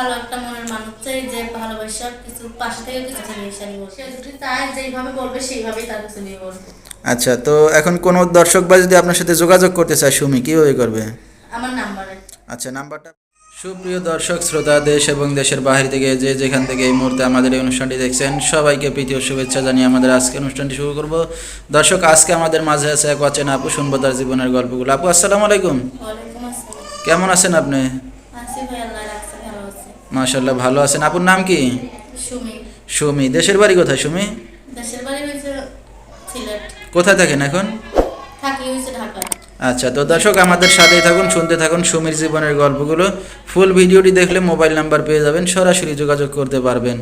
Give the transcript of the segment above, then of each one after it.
ভালো একটা মনের মানুষ চাই যে ভালোবাসা কিছু পাশে থেকে কিছু শাড়ি বলবে। সে যদি চায় যেইভাবে বলবে সেইভাবেই তার কাছে বিয়ে বলব। আচ্ছা তো এখন কোনো দর্শক বা যদি আপনার সাথে যোগাযোগ করতে চায় সুমি কীভাবে করবে? আমার নাম্বারে। আচ্ছা নাম্বারটা? সুপ্রিয় দর্শক শ্রোতা দেশ এবং দেশের বাহির থেকে যে যেখান থেকে এই মুহূর্তে আমাদের এই অনুষ্ঠানটি দেখছেন সবাইকে প্রীতি ও শুভেচ্ছা জানিয়ে আমাদের আজকে অনুষ্ঠানটি শুরু করব। দর্শক আজকে আমাদের মাঝে আছে এক অচেনা আপু শুনব তার জীবনের গল্পগুলো। আপু আসসালামু আলাইকুম। কেমন আছেন আপনি আসি ভাই আল্লাহ রাখছে ভালো আছে মাশাল্লাহ ভালো আছেন। আপুর নাম কি? সুমি। দেশের বাড়ি কোথায় সুমি? কোথায় থাকেন এখন? আচ্ছা তো দর্শক আমাদের সাথেই থাকুন শুনতে থাকুন সুমির জীবনের গল্পগুলো। ফুল ভিডিওটি দেখলে মোবাইল নাম্বার পেয়ে যাবেন সরাসরি যোগাযোগ করতে পারবেন।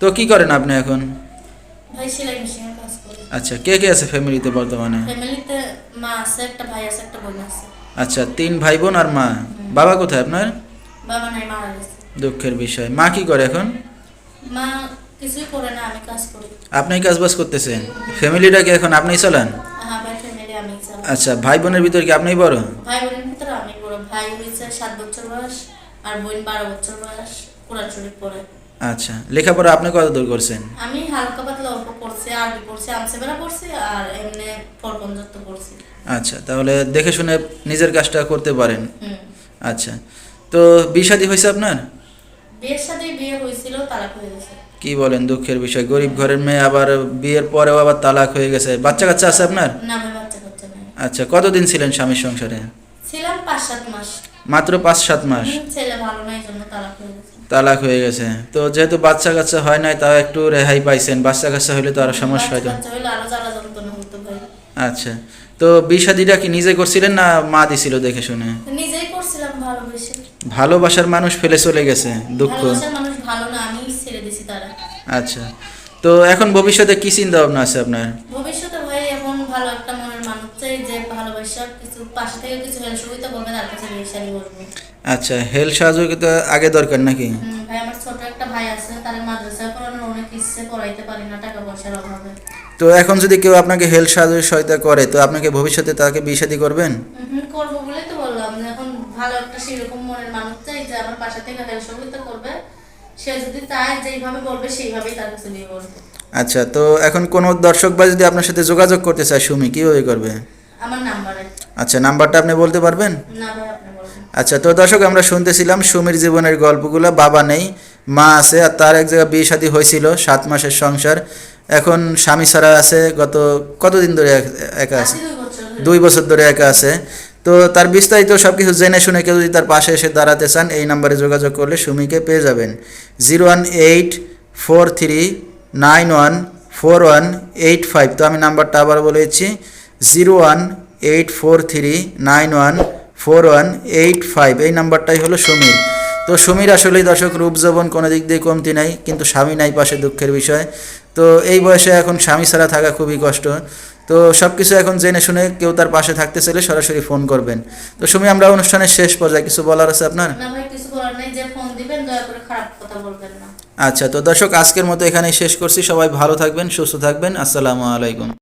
তো কি করেন আপনি এখন? আচ্ছা কে কে আছে ফ্যামিলিতে বর্তমানে? ফ্যামিলিতে মা আছে একটা ভাই আছে একটা বোন আছে। আচ্ছা তিন ভাই বোন আর মা। বাবা কোথায় আপনার? বাবা নাই মারা গেছে। দুঃখের বিষয়। মা কি করে এখন? মা কিছুই করে না আমি কাজ করি। আপনি কাজ বাজ করতেছেন ফ্যামিলিটাকে এখন আপনিই চালান? হ্যাঁ আচ্ছা ভাই বোনের ভিতর কি আপনিই বড়? ভাই বোনের ভিতরে আমি বড়। ভাই হয়েছে সাত বছর বয়স আর বোন বারো বছর বয়স কোরআন শরীফ পড়ে। আচ্ছা লেখাপড়া আপনি কত দূর করছেন? আমি হালকা পাতলা অল্প পড়ছি আরবি পড়ছি আমসেবেরা পড়ছি আর এমনি পরপঞ্জত্ব পড়ছি। আচ্ছা তাহলে দেখে শুনে নিজের কাজটা করতে পারেন। আচ্ছা তো বিশাদি হয়েছে আপনার? বিয়ের সাথে বিয়ে হয়েছিল তালাক হয়ে গেছে। কি বলেন দুঃখের বিষয়? গরিব ঘরের মেয়ে আবার বিয়ের পরেও আবার তালাক হয়ে গেছে। বাচ্চা কাচ্চা আছে আপনার? না ভাই বাচ্চা কাচ্চা নাই। আচ্ছা কতদিন ছিলেন স্বামীর সংসারে? ছিলাম পাঁচ সাত মাস। মাত্র পাঁচ সাত মাস ছেলে ভালো নাই জন্য তালাক হয়ে গেছে। তালাক হয়ে গেছে। তো যেহেতু বাচ্চা কাচ্চা হয় নাই তাও একটু রেহাই পাইছেন। বাচ্চা কাচ্চা হলে তো আরও সমস্যা হতো হতো ভাই আচ্ছা। তো বিষাদিটা কি নিজে করছিলেন না মা দিছিল দেখে শুনে? নিজেই ভালোবাসার মানুষ ফেলে চলে গেছে দুঃখ। মানুষ ভালো না আমি ছেড়ে দিছি তারা। আচ্ছা। তো এখন ভবিষ্যতে কি চিন্তা ভাবনা আছে আপনার? ভবিষ্যতে ভাই এখন ভালো একটা মনের মানুষ চাই যে ভালোবাসা কিছু পাশে থেকে কিছু হেল্প সুবিধা করবে তার কাছে বিয়ে বলব আচ্ছা হেলথ সহযোগিতা আগে দরকার নাকি? ভাই আমার ছোট একটা ভাই আছে তার মাদ্রাসায় পড়ানোর অনেক ইচ্ছে পড়াইতে পারি না টাকা পয়সার অভাবে। তো এখন যদি কেউ আপনাকে হেলথ সহযোগিতা করে তো আপনাকে ভবিষ্যতে তাকে বিষাদি করবেন? করব বলেই তো ভালো একটা সেরকম মনের মানুষ চাই যে আমার পাশে থেকে সুবিধা করবে। সে যদি চায় যেইভাবে বলবে সেইভাবেই তার কাছে বিয়ে বলব আচ্ছা তো এখন কোনো দর্শক বা যদি আপনার সাথে যোগাযোগ করতে চায় সুমি কীভাবে করবে? আমার নাম্বারে। আচ্ছা নাম্বারটা আপনি বলতে পারবেন? না ভাই আপনি বলবেন আচ্ছা তো দর্শক আমরা শুনতেছিলাম সুমির জীবনের গল্পগুলো বাবা নেই মা আছে আর তার এক জায়গায় বিয়ে শাদী হয়েছিল সাত মাসের সংসার। এখন স্বামী ছাড়া আছে গত কতদিন ধরে এক- আছে। দুই বছর ধরে একা আছে। তো তার বিস্তারিত সব কিছু জেনে শুনে কেউ যদি তার পাশে এসে দাঁড়াতে চান, এই নাম্বারে যোগাযোগ করলে সুমিকে পেয়ে যাবেন। Zero one eight four three nine one four one eight five. তো আমি নাম্বারটা আবার বলে দিচ্ছি, zero one eight four three nine one four one eight five. এই নাম্বারটাই হলো সুমির। তো সুমির আসলেই দর্শক, রূপ যৌবন কোনো দিক দিয়ে কমতি নাই, কিন্তু স্বামী নাই পাশে দুঃখের বিষয়। তো এই বয়সে এখন স্বামী ছাড়া থাকা খুবই কষ্ট। তো সব কিছু এখন জেনে শুনে কেউ তার পাশে থাকতে চাইলে সরাসরি ফোন করবেন। তো সুমি আমরা অনুষ্ঠানের শেষ পর্যায়ে কিছু বলার আছে আপনার? আচ্ছা তো দর্শক আজকের মতো এখানেই শেষ করছি। সবাই ভালো থাকবেন সুস্থ থাকবেন। আসসালামু আলাইকুম।